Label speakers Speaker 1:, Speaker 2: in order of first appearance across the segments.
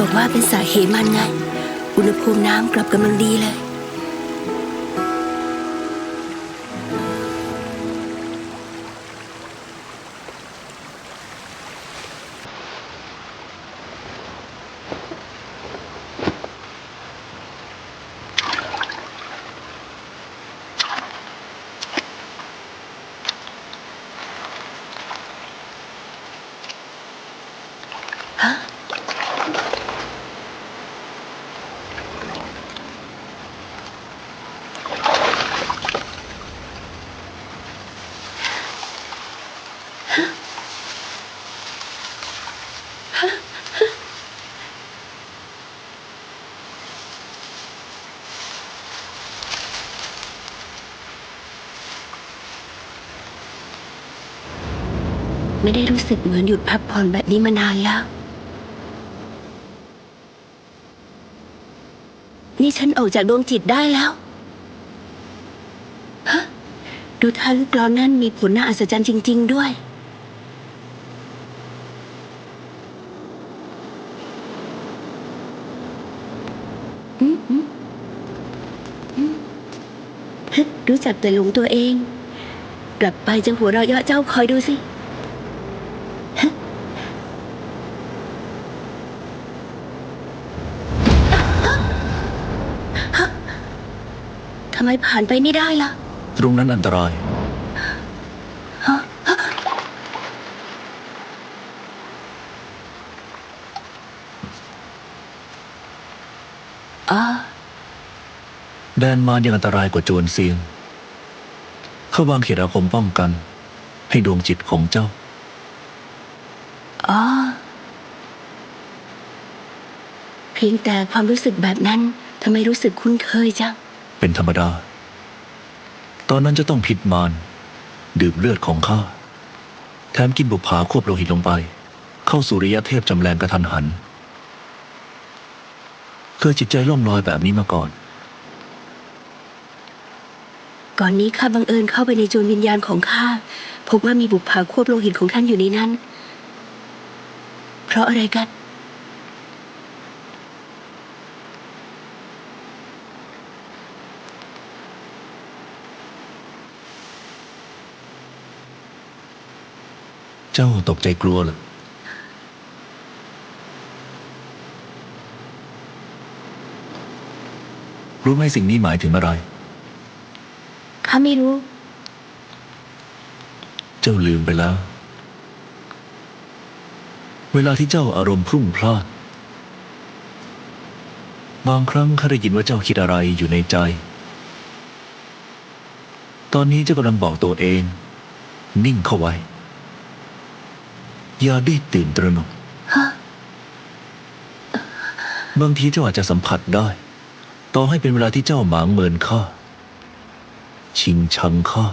Speaker 1: บอกว่าเป็นสาเหตุมันไง อุณหภูมิน้ำกลับกำลังดีเลย ไม่ได้รู้สึกเหมือนหยุดพักผ่อนแบบนี้มานานแล้ว นี่ฉันออกจากดวงจิตได้แล้ว ฮะ ดูท่าลูกกลอนนั่นมีผลน่าอัศจรรย์จริง ๆ ด้วย อืมอืมอืมฮึรู้จักแต่หลงตัวเอง กลับไปจะหัวเราะเยาะเจ้าคอยดูสิ ไมผ่านไปไม่ได้ล่ะ
Speaker 2: ตรงนั้นอันตราย
Speaker 1: อ๋อ
Speaker 2: แดนมารยังอันตรายกว่าโจรเซียง เขาวางเขตอาคมป้องกัน ให้ดวงจิตของเจ้า
Speaker 1: อ๋อ เพียงแต่ความรู้สึกแบบนั้นทำไมรู้สึกคุ้นเคยจัง
Speaker 2: เป็นธรรมดา ตอนนั้นจะต้องผิดมารดื่มเลือดของข้า แถมกินบุปผาควบโลหิตลงไป เข้าสู่ระยะเทพจำแรงกระทันหัน เคยจิตใจล่องลอยแบบนี้มาก่อน
Speaker 1: ก่อนนี้ข้าบังเอิญเข้าไปในจวนวิญญาณของข้าพบว่ามีบุปผาควบโลหิตของท่านอยู่ในนั้น เพราะอะไรกัน
Speaker 2: เจ้าตกใจกลัวเหรอรู้ไหมสิ่งนี้หมายถึงอะไร
Speaker 1: ข้าไม่รู้
Speaker 2: เจ้าลืมไปแล้ว เวลาที่เจ้าอารมณ์พรุ่งพล่านบางครั้งข้าได้ยินว่าเจ้าคิดอะไรอยู่ในใจ ตอนนี้เจ้ากำลังบอกตัวเอง นิ่งเข้าไว้ อย่าได้ตื่นตระหนก
Speaker 1: ฮะ
Speaker 2: บางทีเจ้าอาจจะสัมผัสได้ ต่อให้เป็นเวลาที่เจ้าหมางเมินข้า ชิงชังข้า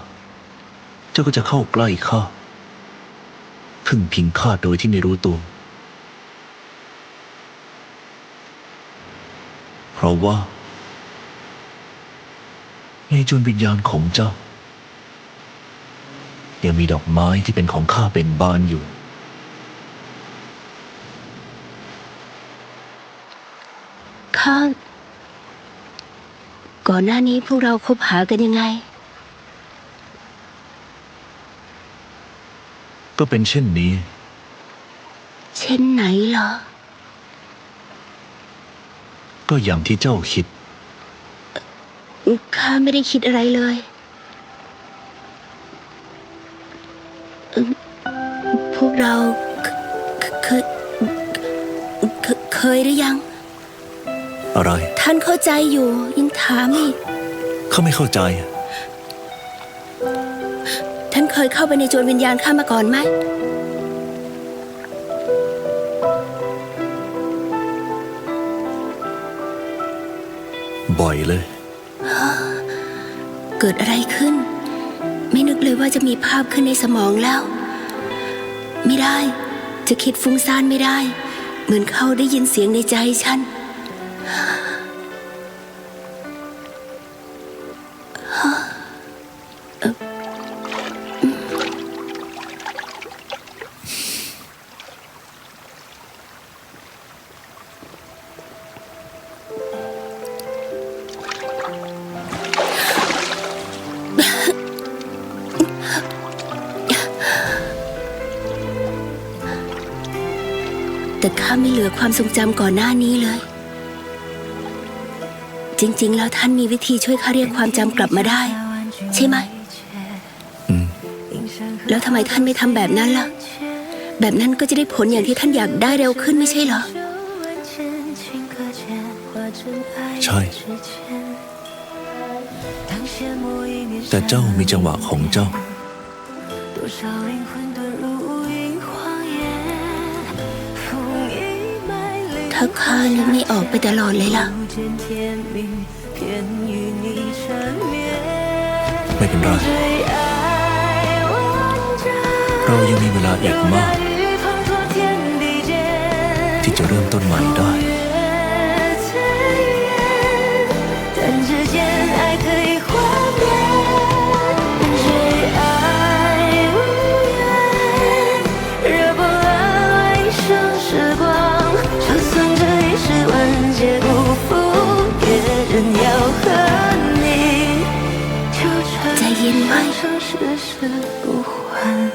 Speaker 2: เจ้าก็จะเข้าใกล้ข้า พึ่งพิงข้าโดยที่ไม่รู้ตัว เพราะว่า ในจุนวิญญาณของเจ้า ยังมีดอกไม้ที่เป็นของข้าเป็นบานอยู่
Speaker 1: ข้าก่อนหน้านี้พวกเราคบหากันยังไง
Speaker 2: ก็เป็นเช่นนี้
Speaker 1: เช่นไหนเหรอ
Speaker 2: ก็อย่างที่เจ้าคิด
Speaker 1: ข้าไม่ได้คิดอะไรเลย เข้าใจอยู่ยังถามอีก
Speaker 2: เขาไม่เข้าใจ
Speaker 1: ท่านเคยเข้าไปในจวนวิญญาณข้ามาก่อนไหม
Speaker 2: บ่อยเลย
Speaker 1: เกิดอะไรขึ้น ไม่นึกเลยว่าจะมีภาพขึ้นในสมองแล้ว ไม่ได้ จะคิดฟุ้งซ่านไม่ได้ เหมือนเขาได้ยินเสียงในใจฉัน ลือความทรงจำก่อนหน้านี้เลย จริง ๆ แล้วท่านมีวิธีช่วยข้าเรียกความจำกลับมาได้ ใช่ไหม
Speaker 2: อืม
Speaker 1: แล้วทำไมท่านไม่ทำแบบนั้นล่ะ แบบนั้นก็จะได้ผลอย่างที่ท่านอยากได้เร็วขึ้นไม่ใช่เหรอ
Speaker 2: ใช่ แต่เจ้ามีจังหวะของเจ้า
Speaker 1: ถ้าข้านึกไม่ออกไปตลอดเลยล่ะ
Speaker 2: ไม่เป็นไร เรายังมีเวลาอีกมาก ที่จะเริ่มต้นใหม่ได้
Speaker 3: 生世世不换。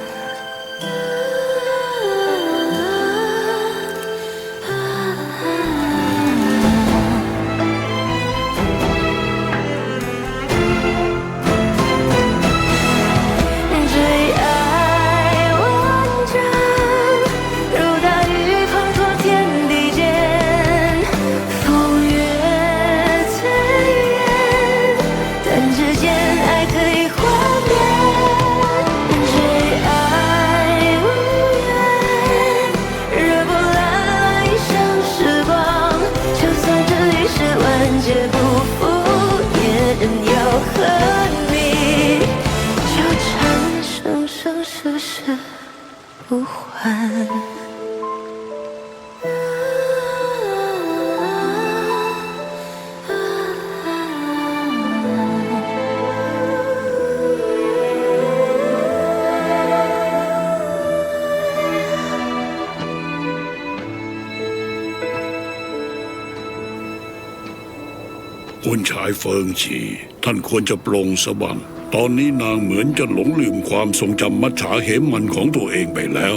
Speaker 4: คุณชายเฟิงฉีท่านควรจะปลงสะบังตอนนี้นางเหมือนจะหลงลืมความทรงจำมัจฉาเหมมันของตัวเองไปแล้ว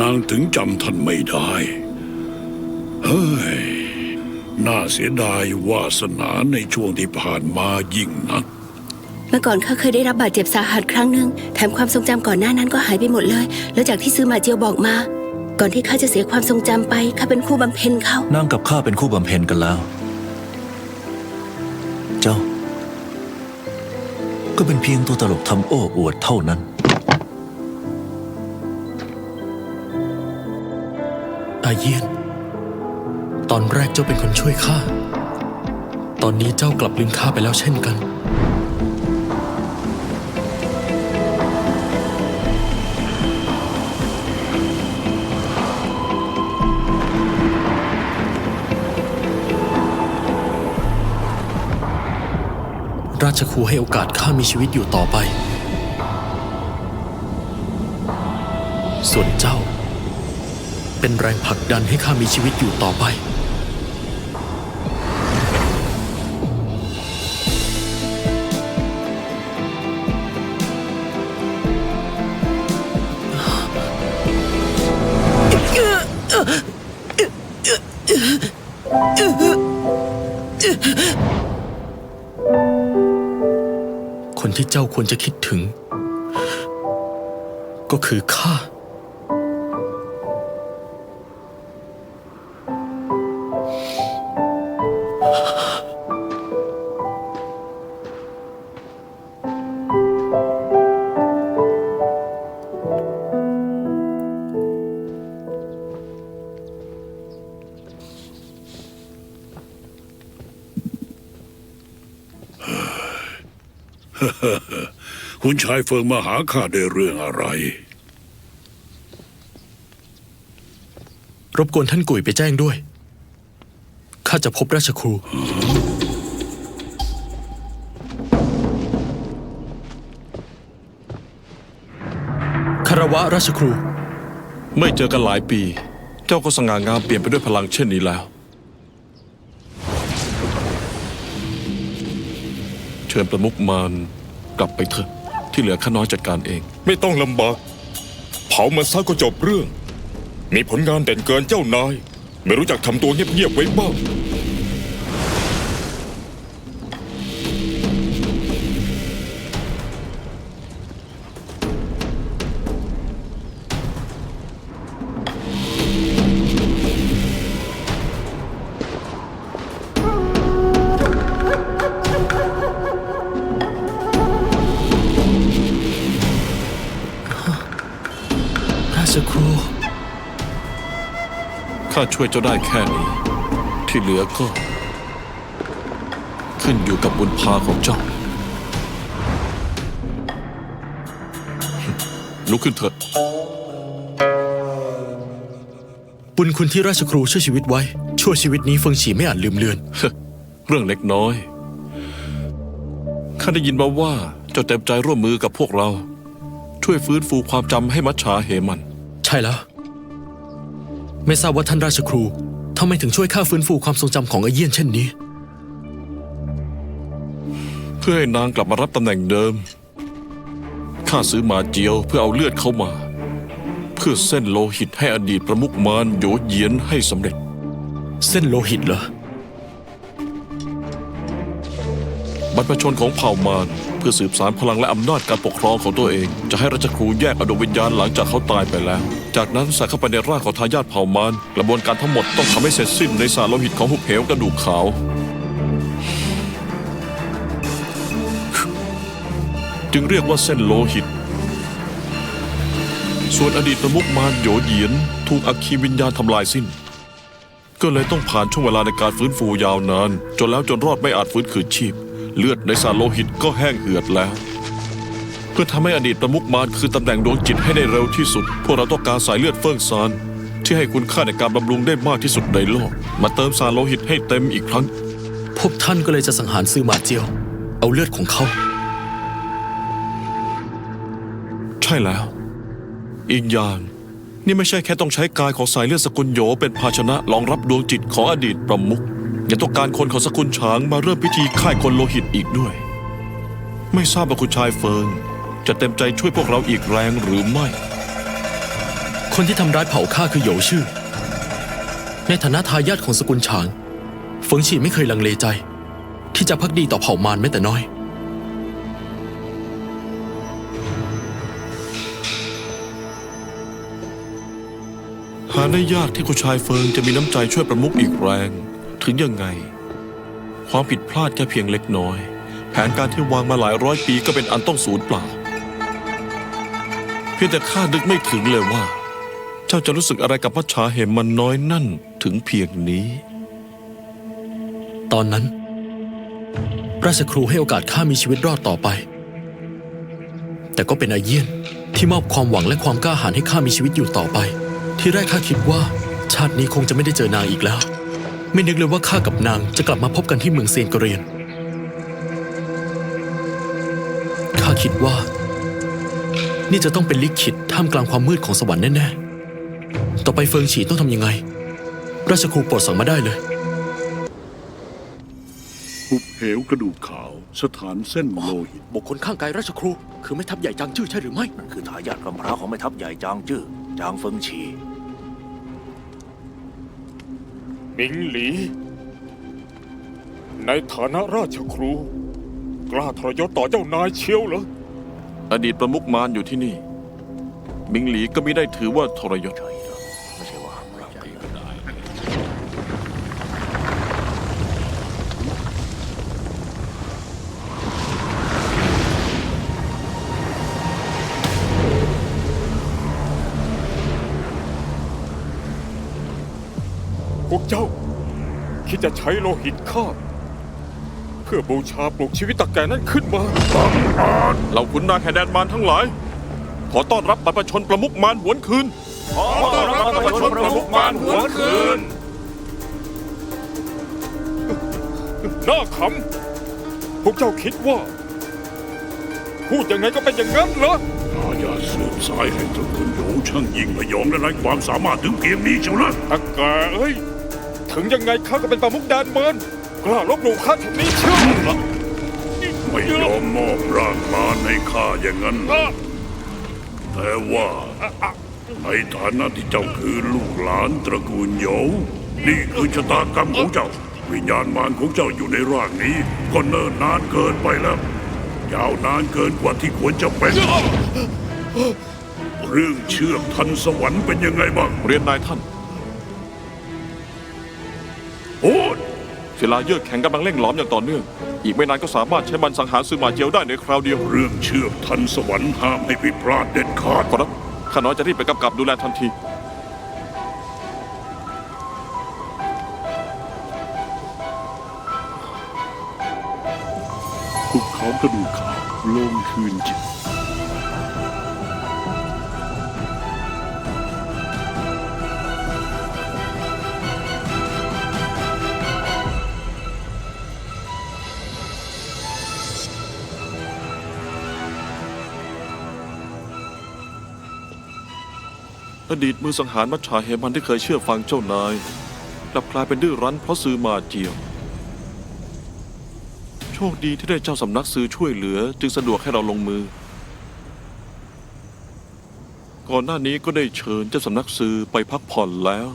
Speaker 4: นางถึงจำท่านไม่ได้ เฮ้ย น่าเสียดายวาสนาในช่วงที่ผ่านมายิ่งนัก
Speaker 1: เมื่อก่อนข้าเคยได้รับบาดเจ็บสาหัสครั้งหนึ่งแถมความทรงจำก่อนหน้านั้นก็หายไปหมดเลย แล้วจากที่ซื้อมาเจียวบอกมา ก่อนที่ข้าจะเสียความทรงจำไปข้าเป็นคู่บำเพ็ญเขา
Speaker 2: นางกับข้าเป็นคู่บำเพ็ญกันแล้ว ก็เป็นเพียงตัวตลกทำโอ้อวดเท่านั้น
Speaker 5: อาเยียน ตอนแรกเจ้าเป็นคนช่วยข้า ตอนนี้เจ้ากลับลืมข้าไปแล้วเช่นกัน ชครูให้โอกาสข้ามีชีวิตอยู่ต่อไป ส่วนเจ้า เป็นแรงผลักดันให้ข้ามีชีวิตอยู่ต่อไป คนที่เจ้าควรจะคิดถึง ก็คือข้า
Speaker 4: คุณชายเฟิงมาหาข้าด้วยเรื่องอะไร
Speaker 5: รบกวนท่านกุยไปแจ้งด้วย ข้าจะพบราชครู คารวะราชครู
Speaker 6: ไม่เจอกันหลายปี เจ้าก็สง่างามเปลี่ยนไปด้วยพลังเช่นนี้แล้ว เชิญประมุกมารกลับไปเถอะ ที่เหลือข้าน้อยจัดการเอง
Speaker 7: ไม่ต้องลำบาก เผามันซะก็จบเรื่อง มีผลงานเด่นเกินเจ้านาย ไม่รู้จักทำตัวเงียบๆไว้บ้าง
Speaker 5: ช่
Speaker 6: วยเจ้าได้แค่นี้ ที่เหลือก็ ขึ้นอยู่กับบุญพาของเจ้า ลุกขึ้นเถิด
Speaker 5: บุญคุณที่ราชครูช่วยชีวิตไว้ชั่วชีวิตนี้เฟิงฉีไม่อาจลืมเลือน
Speaker 6: เรื่องเล็กน้อย ข้าได้ยินมาว่าเจ้าเต็มใจร่วมมือกับพวกเรา ช่วยฟื้นฟูความจำให้มัจฉาเหมัน
Speaker 5: ใช่แล้ว ไม่ทราบว่าท่านราชครูทำไมถึงช่วยข้าฟื้นฟูความทรงจำของอาเยี่ยนเช่นนี้
Speaker 6: เพื่อให้นางกลับมารับตำแหน่งเดิม ข้าซื้อหมาเจียวเพื่อเอาเลือดเข้ามา เพื่อเส้นโลหิตให้อดีตประมุขมารโยเหยียนให้สำเร็จ
Speaker 5: เส้นโลหิตเหรอ
Speaker 6: บรรพชนของเผ่ามาร เพื่อสืบสารพลังและอำนาจการปกครองของตัวเอง จะให้ราชครูแยกอดวงวิญญาณหลังจากเขาตายไปแล้ว จากนั้นใส่เข้าไปในร่างของทายาทเผ่ามารกระบวนการทั้งหมดต้องทำให้เสร็จสิ้นในสารโลหิตของหุบเหวกระดูกขาว จึงเรียกว่าเส้นโลหิต ส่วนอดีตประมุขมารโยเหยียน ถูกอัคคีวิญญาณทำลายสิ้นก็เลยต้องผ่านช่วงเวลาในการฟื้นฟูยาวนาน จนแล้วจนรอดไม่อาจฟื้นคืนชีพ เลือดในสารโลหิตก็แห้งเหือดแล้ว เพื่อทำให้อดีตประมุขมารคือตำแหน่งดวงจิตให้ได้เร็วที่สุด พวกเราต้องการสายเลือดเฟิ่งซานที่ให้คุณค่าในการบำรุงได้มากที่สุดในโลก มาเติมสารโลหิตให้เต็มอีกครั้ง
Speaker 5: พวกท่านก็เลยจะสังหารซือหมาเจียว เอาเลือดของเขา
Speaker 6: ใช่แล้ว อีกอย่างนี่ไม่ใช่แค่ต้องใช้กายของสายเลือดสกุลโหยเป็นภาชนะรองรับดวงจิตของอดีตประมุข ยังต้องการคนของสกุลฉางมาเริ่มพิธีค่ายคนโลหิตอีกด้วย ไม่ทราบว่าคุณชายเฟิง จะเต็มใจช่วยพวกเราอีกแรงหรือไม่
Speaker 5: คนที่ทำร้ายเผ่าข้าคือโหยชื่อ ในฐานะทายาทของสกุลฉาง เฟิงฉีไม่เคยลังเลใจ ที่จะพักดีต่อเผ่ามารแม้แต่น้อย
Speaker 6: หาได้ยากที่คุณชายเฟิงจะมีน้ำใจช่วยประมุขอีกแรง ถึงยังไง ความผิดพลาดแค่เพียงเล็กน้อย แผนการที่วางมาหลายร้อยปีก็เป็นอันต้องสูญเปล่า เพียงแต่ข้านึกไม่ถึงเลยว่า เจ้าจะรู้สึกอะไรกับมัจฉาเหมมันน้อยนั่นถึงเพียงนี้
Speaker 5: ตอนนั้น ราชครูให้โอกาสข้ามีชีวิตรอดต่อไป แต่ก็เป็นอาเยี่ยนที่มอบความหวังและความกล้าหาญให้ข้ามีชีวิตอยู่ต่อไป ที่แรกข้าคิดว่า ชาตินี้คงจะไม่ได้เจอนางอีกแล้ว ไม่นึกเลยว่าข้ากับนางจะกลับมาพบกันที่เมืองเซียนกระเรียน ข้าคิดว่า นี่จะต้องเป็นลิขิตท่ามกลางความมืดของสวรรค์แน่ๆ ต่อไปเฟิงฉีต้องทำยังไง ราชครูโปรดสั่งมาได้เลย
Speaker 4: หุบเหวกระดูกขาว สถานเส้นโลหิต
Speaker 5: บุคคลข้างกายราชครู คือแม่ทัพใหญ่จางจื้อใช่หรือไม่
Speaker 8: คือทายาทกำพร้าของแม่ทัพใหญ่จางจื้อจางเฟิงฉี
Speaker 7: มิงหลี ในฐานะราชครู กล้าทรยศต่อเจ้านายเชียวเหรอ
Speaker 6: อดีตประมุขมารอยู่ที่นี่ มิงหลีก็ไม่ได้ถือว่าทรยศ
Speaker 8: จะ
Speaker 7: ใช้โลหิตข้าเพื่อบูชาปลุกชีวิตตะแก่นั้นขึ้นมา
Speaker 6: เราขุนนางแห่งแดนมารทั้งหลาย ขอต้อนรับบรรพชนประมุขมารหวนคืน
Speaker 7: ขอต้อนรับบรรพชนประมุขมารหวนคืน หน้าขำพวกเจ้าคิดว่า พูดยังไงก็เป็นอย่างนั้นเหรอ
Speaker 4: ทายาทสืบสายแห่งตระกูลโหยช่างยิ่งพยองและไร้ความสามารถถึงเพียงนี้เชียวนะ
Speaker 7: ตะแกเอ้ย ถึงยังไงข้าก็เป็นประมุขแดนเมินกล้าลบหลู่ข้าถึงนี้เชื่อ
Speaker 4: ไม่ยอมมอบร่างมารให้ข้าอย่างนั้น
Speaker 7: อะ
Speaker 4: แต่ว่าในฐานะที่เจ้าคือลูกหลานตระกูลโหยวนี่คือชะตากรรมของเจ้า วิญญาณมารของเจ้าอยู่ในร่างนี้ ก็เนิ่นนานเกินไปแล้ว ยาวนานเกินกว่าที่ควรจะเป็น เรื่องเชือกทันสวรรค์เป็นยังไงบ้าง
Speaker 6: เรียนนายท่าน
Speaker 4: โอ้ย
Speaker 6: ศิลาเยือกแข็งกำลังเร่งหล้อมอย่างต่อเนื่อง อีกไม่นานก็สามารถใช้มันสังหารซือหมาเจียวได้ในคราวเดียว
Speaker 4: เรื่องเชือกทันสวรรค์ห้ามให้ผิดพลาดเด็ดขาด
Speaker 6: ขอรับข้าน้อยจะรีบไปกำกับดูแลทันที
Speaker 4: คุกเขากระดูกขาวลงคืนจิต
Speaker 6: ดีตมือสังหารมัจฉาเหมันที่เคยเชื่อฟังเจ้านายกลับกลายเป็นดื้อรั้นเพราะซื้อมาเจียว โชคดีที่ได้เจ้าสำนักซื้อช่วยเหลือ จึงสะดวกให้เราลงมือ ก่อนหน้านี้ก็ได้เชิญเจ้าสำนักซื้อไปพักผ่อนแล้ว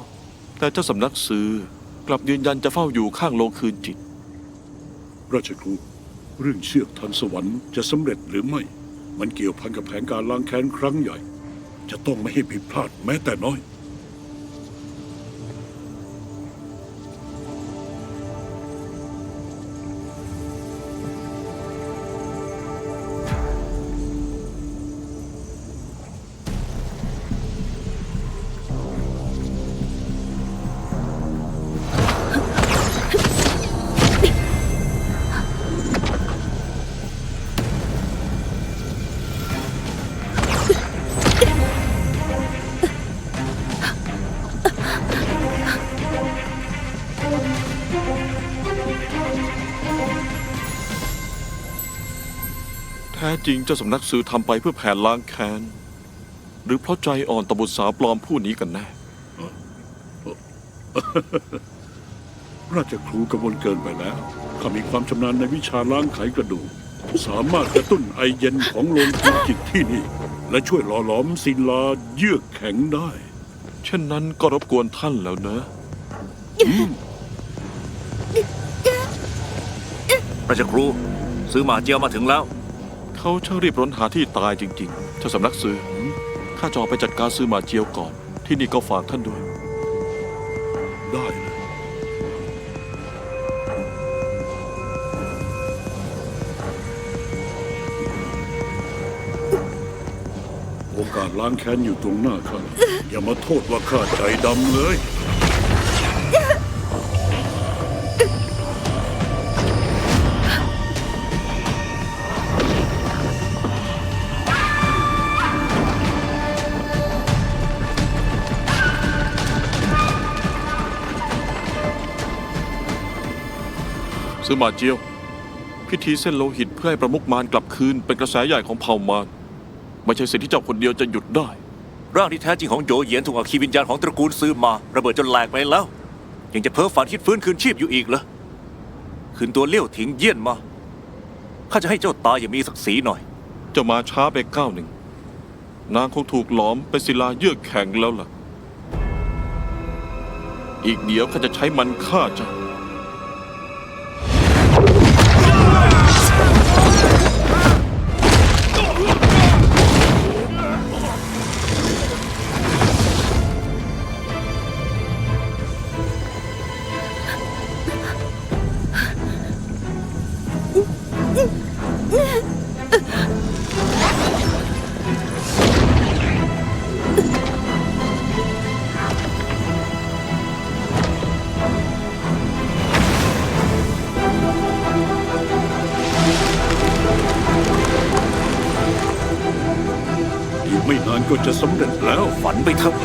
Speaker 6: แต่เจ้าสำนักซื้อกลับยืนยันจะเฝ้าอยู่ข้างโรงคืนจิต
Speaker 4: ราชครูเรื่องเชือกทันสวรรค์จะสำเร็จหรือไม่ มันเกี่ยวพันกับแผนการล้างแค้นครั้งใหญ่ จะต้องไม่ให้ผิดพลาดแม้แต่น้อย
Speaker 6: ท้จริงเจ้าสำนักซื้อทำไปเพื่อแผนล้างแค้น หรือเพราะใจอ่อนต่อบุตรสาวปลอมผู้นี้กันแน่
Speaker 4: ราชครูกระวนเกินไปแล้วข้ามีความชำนาญในวิชาล้างไขกระดูก สามารถกระตุ้นไอเย็นของโลงคืนจิตที่นี่ และช่วยหล่อหลอมศิลาเยือกแข็งได้
Speaker 6: เช่นนั้นก็รบกวนท่านแล้วนะ
Speaker 8: ราชครู ซื้อหมาเจียวมาถึงแล้ว
Speaker 6: เขาช่างรีบร้นหาที่ตายจริงๆเจ้าสำนักซื้อข้าจะออกไปจัดการซื้อมาเจียวก่อน ที่นี่ก็ฝากท่านด้วย
Speaker 4: ได้เลยโอกาสล้างแค้นอยู่ตรงหน้าข้าอย่ามาโทษว่าข้าใจดำเลย
Speaker 6: ซื้อหมาเจียว พิธีเส้นโลหิตเพื่อให้ประมุขมารกลับคืนเป็นกระแสใหญ่ของเผ่ามารไม่ใช่สิ่งที่เจ้าคนเดียวจะหยุดได้
Speaker 8: ร่างที่แท้จริงของโยเหยียนถูกอัคคีวิญญาณของตระกูลซื้อมาระเบิดจนแหลกไปแล้ว ยังจะเพ้อฝันคิดฟื้นคืนชีพอยู่อีกเหรอคืนตัวเลี้ยวถิงเยี่ยนมาข้าจะให้เจ้าตายอย่างมีศักดิ์ศรีหน่อย
Speaker 6: เจะมาช้าไปก้าวหนึ่ง นางคงถูกหลอมเป็นศิลาเยือกแข็งแล้วล่ะ อีกเดี๋ยวข้าจะใช้มันฆ่าเจ้า
Speaker 4: สำเร็จแล้ว
Speaker 8: ฝันไปเถอะ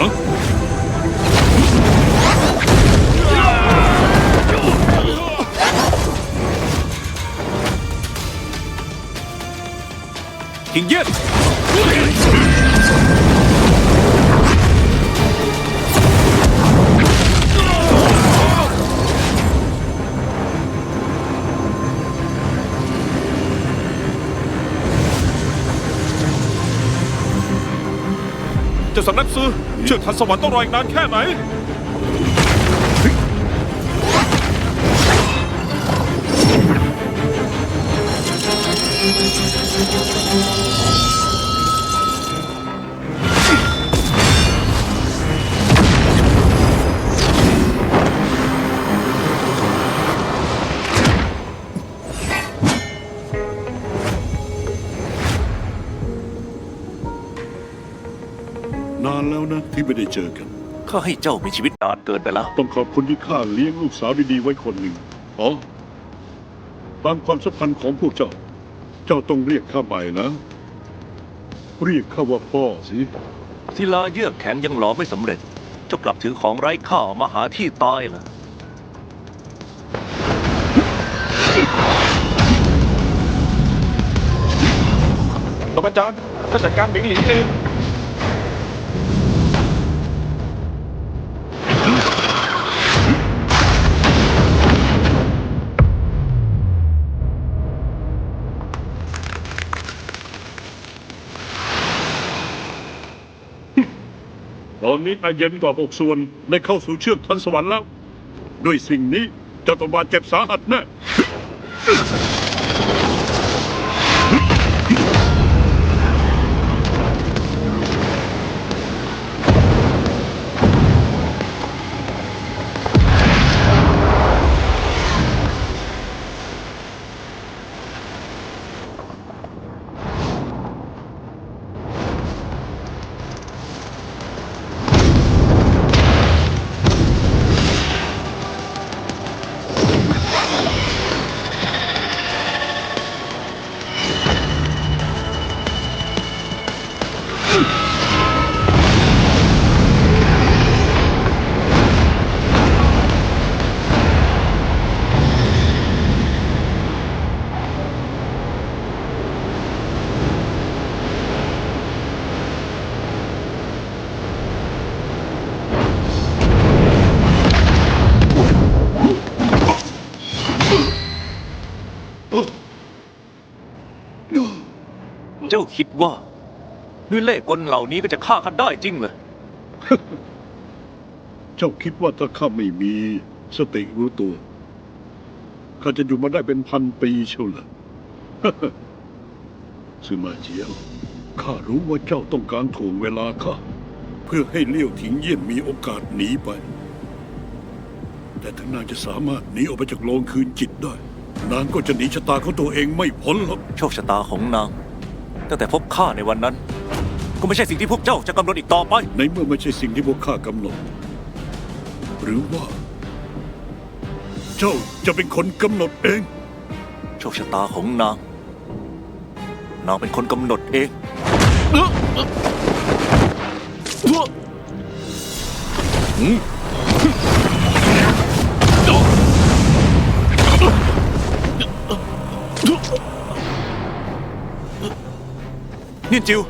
Speaker 6: จะสำนักซื้อเชือกทันสวรรค์ต้องรออีกนานแค่ไหน
Speaker 4: น ที่ไม่ได้เจอกัน
Speaker 8: ข้าให้เจ้ามีชีวิตนานเกินไปแล้ว
Speaker 4: ต้องขอบคุณที่ข้าเลี้ยงลูกสาวดีๆไว้คนหนึ่ง อ๋อ ตามความสัมพันธ์ของพวกเจ้า เจ้าต้องเรียกข้าใหม่นะ เรียกข้าว่าพ่อสิ
Speaker 8: ศิลาเยือกแข็งยังหลอมไม่สำเร็จ เจ้ากลับถือของไร้ค่ามาหาที่ตายเหรอ
Speaker 7: ตบอาจารย์ถ้าจัดการหมิงหลีเอง
Speaker 4: นี้อาเย็นกว่าอกส่วนได้เข้าสู่เชือกทันสวรรค์แล้ว ด้วยสิ่งนี้เจ้าต้องบาดเจ็บสาหัสแน่
Speaker 8: จ้าคิดว่า ด้วยเล่ห์กลเหล่านี้ก็จะฆ่าข้าได้จริงเหรอ
Speaker 4: เจ้าคิดว่าถ้าข้าไม่มีสติรู้ตัวข้าจะอยู่มาได้เป็นพันปีเชียวเหรอ ซึมาเจียวข้ารู้ว่าเจ้าต้องการถ่วงเวลาข้าเพื่อให้เลี้ยวถิงเยี่ยนมีโอกาสหนีไป แต่ถึงนางจะสามารถหนีออกไปจากโลงคืนจิตได้ นางก็จะหนีชะตาของตัวเองไม่พ้นหรอก
Speaker 8: โชคชะตาของนาง ตั้งแต่พบข้าในวันนั้น ก็ไม่ใช่สิ่งที่พวกเจ้าจะกำหนดอีกต่อไป
Speaker 4: ในเมื่อไม่ใช่สิ่งที่พวกข้ากำหนด หรือว่า เจ้าจะเป็นคนกำหนดเอง
Speaker 8: โชคชะตาของนาง นางเป็นคนกำหนดเอง เนียนจิว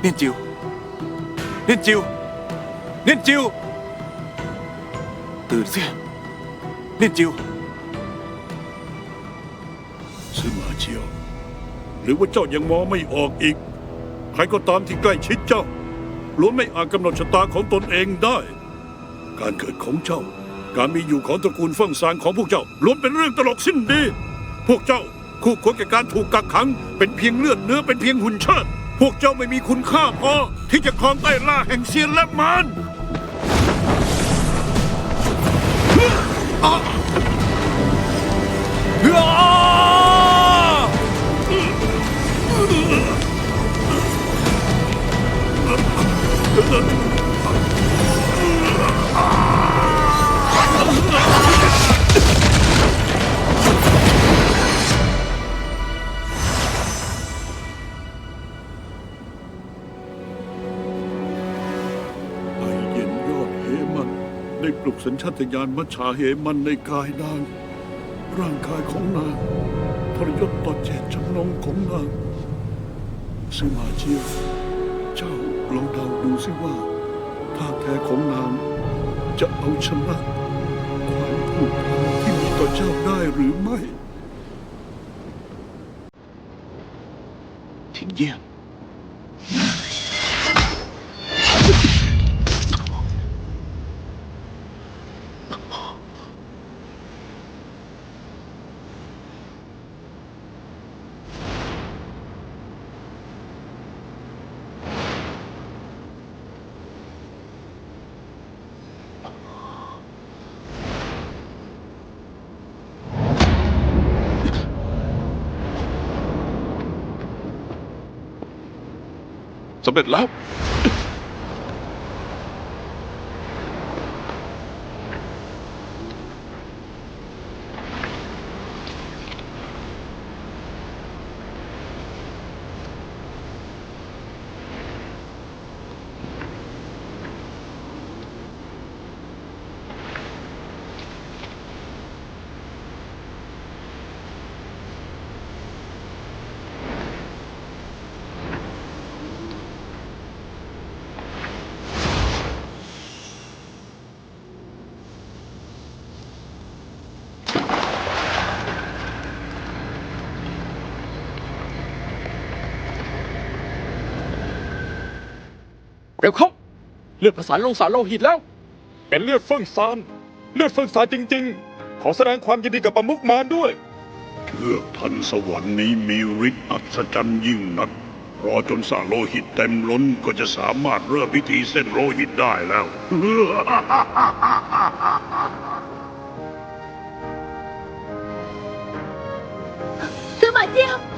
Speaker 8: เนียนจิวเนียนจิวเนียนจิวตื่นสิเนียนจิว
Speaker 4: ซื้อมาเชียว หรือว่าเจ้ายังมองไม่ออกอีก ใครก็ตามที่ใกล้ชิดเจ้าล้วนไม่อาจกำหนดชะตาของตนเองได้ การเกิดของเจ้า การมีอยู่ของตระกูลเฟิ่งซานของพวกเจ้าล้วนเป็นเรื่องตลกสิ้นดี พวกเจ้า คู่ควรแก่การถูกกักขัง เป็นเพียงเลือดเนื้อเป็นเพียงหุ่นเชิด พวกเจ้าไม่มีคุณค่าพอที่จะครองใต้ล่าแห่งเซียนและมารไอ ได้ปลุกสัญชาตญาณมัจฉาเหมันในกายนาง ร่างกายของนางทรยศต่อเจตจำนงของนางซึ่งมาเชียวเจ้าลองเดาดูสิว่าท่าแท้ของนางจะเอาชนะความผูกพันที่มีต่อเจ้าได้หรือไม่
Speaker 8: ทิ้งเยี่ยม
Speaker 6: สำเร็จแล้ว
Speaker 7: เลือดประสานลงสารโลหิตแล้ว เป็นเลือดเฟิ่งซานเลือดเฟิ่งซานจริง ๆ ขอแสดงความยินดีกับประมุกมารด้วย
Speaker 4: เชือกพันสวรรค์นี้มีฤทธิ์อัศจรรย์ยิ่งนัก รอจนสารโลหิตเต็มล้นก็จะสามารถเริ่มพิธีเส้นโลหิตได้แล้ว
Speaker 1: ซื้อม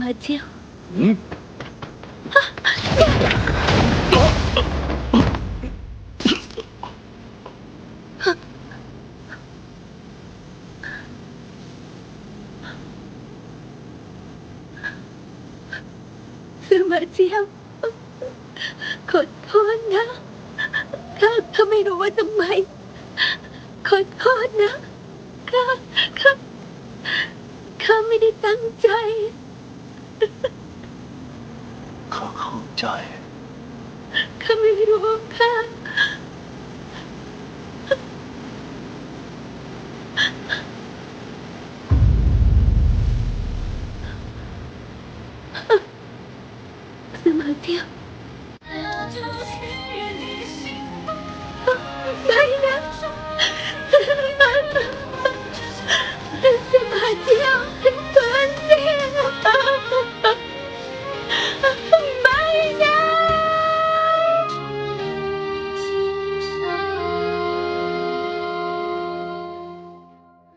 Speaker 1: มาเจียวซื้อมาเจียวขอโทษนะข้าข้าไม่รู้ว่าทำไม ขอโทษนะข้าข้าข้าไม่ได้ตั้งใจ
Speaker 2: ข้าเข้าใจ
Speaker 1: ข้าไม่รู้ค่ะ